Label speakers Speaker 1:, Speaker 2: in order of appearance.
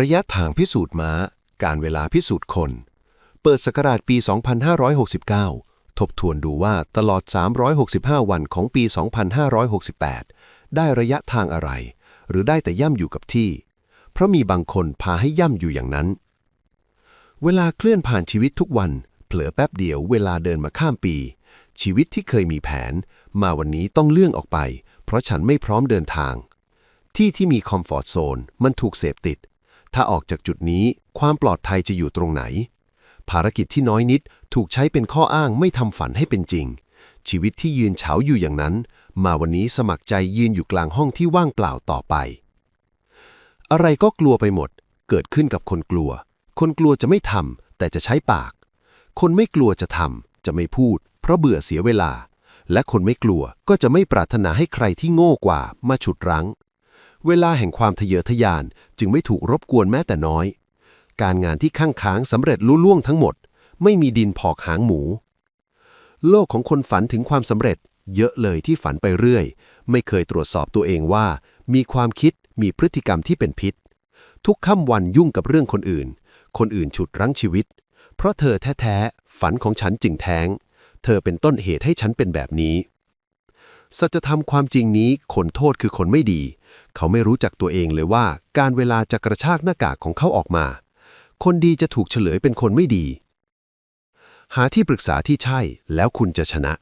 Speaker 1: ระยะทางพิสูจน์ม้า การเวลาพิสูจน์คน เปิดสกราชปี 2569 ทบทวนดูว่าตลอด 365 วันของปี 2568 ได้ระยะทางอะไร หรือได้แต่ย่ำอยู่กับที่ เพราะมีบางคนพาให้ย่ำอยู่อย่างนั้น เวลาเคลื่อนผ่านชีวิตทุกวัน เผลอแป๊บเดียวเวลาเดินมาข้ามปี ชีวิตที่เคยมีแผน มาวันนี้ต้องเลื่อนออกไป เพราะฉันไม่พร้อมเดินทาง ที่ที่มีคอมฟอร์ทโซนมันถูกเสพติด ถ้าออกจากจุดนี้ความปลอดภัยจะอยู่ตรงไหน ภารกิจที่น้อยนิดถูกใช้เป็นข้ออ้างไม่ทำฝันให้เป็นจริง ชีวิตที่ยืนเฉาอยู่อย่างนั้น มาวันนี้สมัครใจยืนอยู่กลางห้องที่ว่างเปล่าต่อไป อะไรก็กลัวไปหมด เกิดขึ้นกับคนกลัว คนกลัวจะไม่ทำแต่จะใช้ปาก คนไม่กลัวจะทำจะไม่พูด เพราะเบื่อเสียเวลา และคนไม่กลัวก็จะไม่ปรารถนาให้ใครที่โง่กว่ามาฉุดรั้ง เวลาแห่งความทะเยอทะยานจึงไม่ถูกรบกวนแม้แต่น้อย การงานที่ข้างค้างสำเร็จลุล่วงทั้งหมด ไม่มีดินพอกหางหมู โลกของคนฝันถึงความสำเร็จ เยอะเลยที่ฝันไปเรื่อย ไม่เคยตรวจสอบตัวเองว่า มีความคิดมีพฤติกรรมที่เป็นพิษ ทุกค่ำวันยุ่งกับเรื่องคนอื่น คนอื่นฉุดรั้งชีวิต เพราะเธอแท้ๆฝันของฉันจึงแท้ง เธอเป็นต้นเหตุให้ฉันเป็นแบบนี้สัจธรรมความจริงนี้คนโทษคือคนไม่ดี เขาไม่รู้จักตัวเองเลยว่า การเวลาจะกระชากหน้ากากของเขาออกมา คนดีจะถูกเฉลยเป็นคนไม่ดี หาที่ปรึกษาที่ใช่แล้วคุณจะชนะ